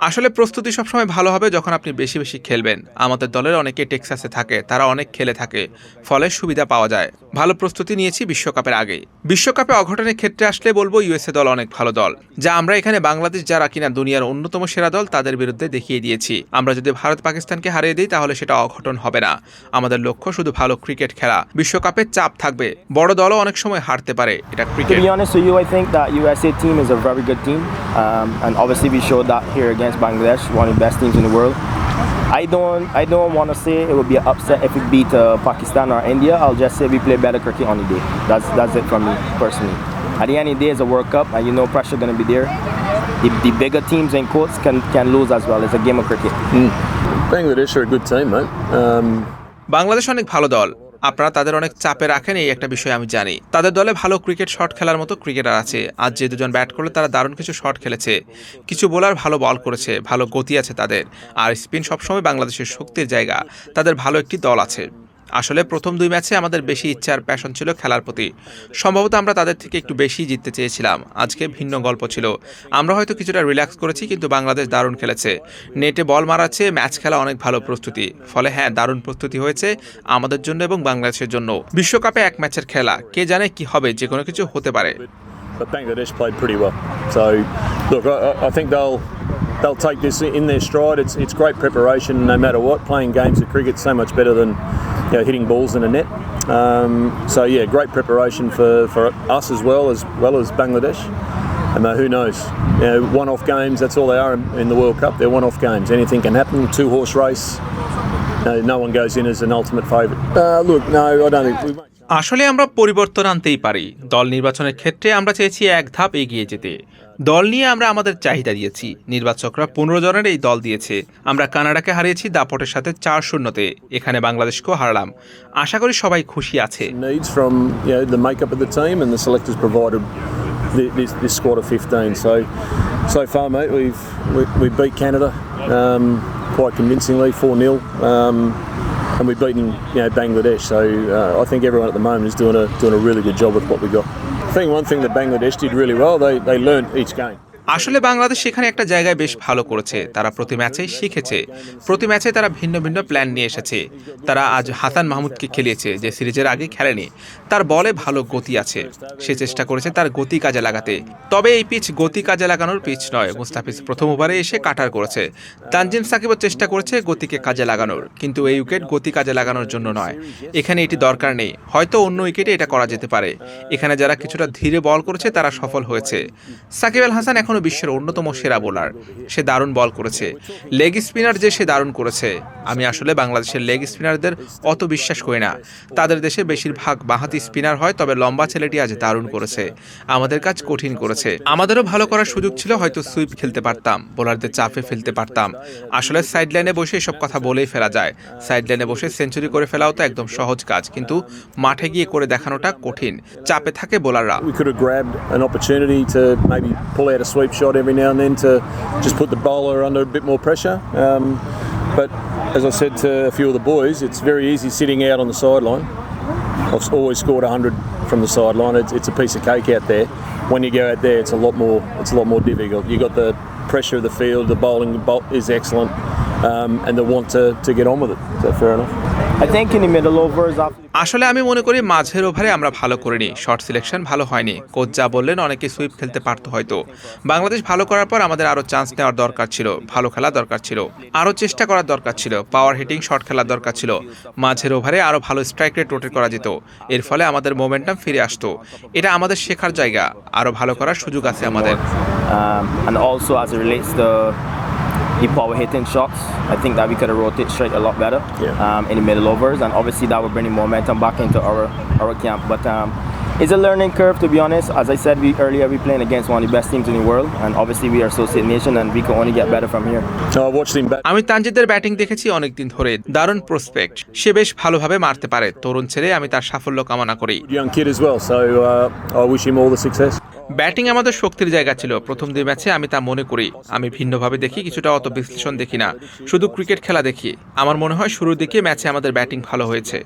আসলে প্রস্তুতি সবসময় ভালো হবে যখন আপনি বেশি বেশি খেলবেন। আমাদের দলের অনেকে টেক্সাসে থাকে, তারা অনেক খেলে থাকে, ফলে সুবিধা পাওয়া যায়। ভালো প্রস্তুতি নিয়েছি বিশ্বকাপের আগে। বিশ্বকাপে অঘটনের ক্ষেত্রে আসলে বলব ইউএসএ দল অনেক ভালো দল। যা আমরা এখানে বাংলাদেশ যারা কিনা দুনিয়ার অন্যতম সেরা দল তাদের বিরুদ্ধে দেখিয়ে দিয়েছি। আমরা যদি ভারত পাকিস্তানকে হারিয়ে দিই তাহলে সেটা অঘটন হবে না। আমাদের লক্ষ্য শুধু ভালো ক্রিকেট খেলা। বিশ্বকাপে চাপ থাকবে। বড় দলও অনেক সময় হারতে পারে এটা cricket be honest with you, I think that USA team is a very good team, um, and obviously we showed that here against Bangladesh, one of the best teams in the world. I don't, I don't want to say it would be an upset if we beat uh, Pakistan or India. I'll just say we play better cricket on the day. That's that's it from me personally. At the end of the day, it's a World Cup, and you know pressure going to be there. The, the bigger teams and quotes can can lose as well. It's a game of cricket. Bangladesh are a good team, mate. Um, Bangladesh অনেক ভালো দল আপনারা তাদের অনেক চাপে রাখেন, এই একটা বিষয় আমি জানি। তাদের দলে ভালো ক্রিকেট শট খেলার মতো ক্রিকেটার আছে। আজ যে দুজন ব্যাট করলে, তারা দারুণ কিছু শট খেলেছে। কিছু বোলার ভালো বল করেছে, ভালো গতি আছে তাদের। আর স্পিন সবসময় বাংলাদেশের শক্তির জায়গা। তাদের ভালো একটি দল আছে। আসলে প্রথম দুই ম্যাচে আমাদের বেশি ইচ্ছা আর প্যাশন ছিল খেলার প্রতি। সম্ভবত আমরা তাদের থেকে একটু বেশি জিততে চেয়েছিলাম। আজকে ভিন্ন গল্প ছিল। আমরা হয়তো কিছুটা রিল্যাক্স করেছি কিন্তু বাংলাদেশ দারুণ খেলেছে। নেটে বল মারাচ্ছে ম্যাচ খেলা অনেক ভালো প্রস্তুতি। ফলে হ্যাঁ দারুণ প্রস্তুতি হয়েছে আমাদের জন্য এবং বাংলাদেশের জন্য। বিশ্বকাপে এক ম্যাচের খেলা কে জানে কি হবে যে কোনো কিছু হতে পারে। They'll they'll take this in their stride. It's it's great preparation, no matter what. Playing games of cricket so much better than you know, hitting balls in a net. Um, so yeah, great preparation for, for us as well as well as Bangladesh. And uh, who knows? You know, one-off games. That's all they are in, in the World Cup. They're one-off games. Anything can happen. Two-horse race. No, no one goes in as an ultimate favourite. Uh, look, no, I don't think. আসলে আমরা পরিবর্তন আনতেই পারি। দল নির্বাচনের ক্ষেত্রে আমরা চেয়েছি এক ধাপ এগিয়ে যেতে। দল নিয়ে আমরা আমাদের চাহিদা দিয়েছি। নির্বাচকরা পনেরো জনের এই দল দিয়েছে। আমরা কানাডাকে হারিয়েছি দাপটের সাথে চার শূন্যতে। এখানে বাংলাদেশকেও হারালাম। আশা করি সবাই খুশি আছে। Quite convincingly, 4 0. Um, and we've beaten you know Bangladesh. So uh, I think everyone at the moment is doing a doing a really good job with what we got. I think one thing that Bangladesh did really well, they they learned each game. আসলে বাংলাদেশ সেখানে একটা জায়গায় বেশ ভালো করেছে। তারা প্রতি ম্যাচেই শিখেছে। প্রতি ম্যাচে তারা ভিন্ন ভিন্ন প্ল্যান নিয়ে এসেছে। তারা আজ হাসান মাহমুদকে খেলিয়েছে, যে সিরিজের আগে খেলেনি। তার বলে ভালো গতি আছে। সে চেষ্টা করেছে তার গতি কাজে লাগাতে। তবে এই পিচ গতি কাজে লাগানোর পিচ নয়। মুস্তাফিজ প্রথম ওভারে এসে কাটার করেছে। তানজিম সাকিবও চেষ্টা করেছে গতিকে কাজে লাগানোর। কিন্তু এই উইকেট গতি কাজে লাগানোর জন্য নয়। এখানে এটি দরকার নেই। হয়তো অন্য উইকেটে এটা করা যেতে পারে। এখানে যারা কিছুটা ধীরে বল করেছে তারা সফল হয়েছে। সাকিব আল হাসান এখনও বিশ্বের অন্যতম সেরা বোলার। সে দারুণ বল করেছে। লেগ স্পিনার যে সে দারুণ করেছে। আমি আসলে বাংলাদেশের লেগ স্পিনারদের অত বিশ্বাস করি না। তাদের দেশে বেশিরভাগ বাঁহাতি স্পিনার হয়, তবে লম্বা ছেলেটি আজ দারুণ করেছে। আমাদের কাজ কঠিন করেছে। আমাদেরও ভালো করার সুযোগ ছিল, হয়তো সুইপ খেলতে পারতাম, বোলারদের চাপে ফেলতে পারতাম। আসলে সাইড লাইনে বসে এসব কথা বলেই ফেলা যায়। সাইড লাইনে বসে সেঞ্চুরি করে ফেলাও তো একদম সহজ কাজ, কিন্তু মাঠে গিয়ে করে দেখানোটা কঠিন। চাপে থাকে বোলাররা। Sweep shot every now and then to just put the bowler under a bit more pressure. Um, but as I said to a few of the boys, it's very easy sitting out on the sideline. I've always scored 100 from the sideline. It's, it's a piece of cake out there. When you go out there, it's a lot more. It's a lot more difficult. You got the pressure of the field. The bowling bo- is excellent, um, and the want to, to get on with it. That fair enough? আসলে আমি মনে করি মাঝের ওভারে আমরা ভালো করিনি। Short selection ভালো হয়নি। কোচ যা বললেন অনেকে সুইপ খেলতে পারতো হয়তো। বাংলাদেশ ভালো করার পর আমাদের আরও চান্স নেওয়ার দরকার ছিল। ভালো খেলা দরকার ছিল। আরও চেষ্টা করার দরকার ছিল। পাওয়ার হিটিং শর্ট খেলার দরকার ছিল। মাঝের ওভারে আরও ভালো স্ট্রাইক রেট রোটেট করা যেত। এর ফলে আমাদের মোমেন্টাম ফিরে আসতো। এটা আমাদের শেখার জায়গা। আরও ভালো করার সুযোগ আছে আমাদের। Um, the power hitting shots, I think that we could have rotated straight a lot better Yeah. um, in the middle overs, and obviously that would bring the momentum back into our our camp. But um, it's a learning curve, to be honest. As I said we, earlier, we're playing against one of the best teams in the world, and obviously we are associate nation, and we can only get better from here. So I watched him bat. আমি তানজিদের batting দেখেছি অনেকদিন ধরে দারুণ prospect সে বেশ ভালোভাবে মারতে পারে তরুণ ছেলে আমি তার সাফল্য কামনা করি ব্যাটিং আমাদের শক্তির জায়গা ছিল। প্রথম দুই ম্যাচে আমি তা মনে করি। আমি ভিন্নভাবে দেখি, কিছুটা অত বিশ্লেষণ দেখি না। শুধু ক্রিকেট খেলা দেখি। আমার মনে হয় শুরুর দিকে ম্যাচে আমাদের ব্যাটিং ভালো হয়েছে।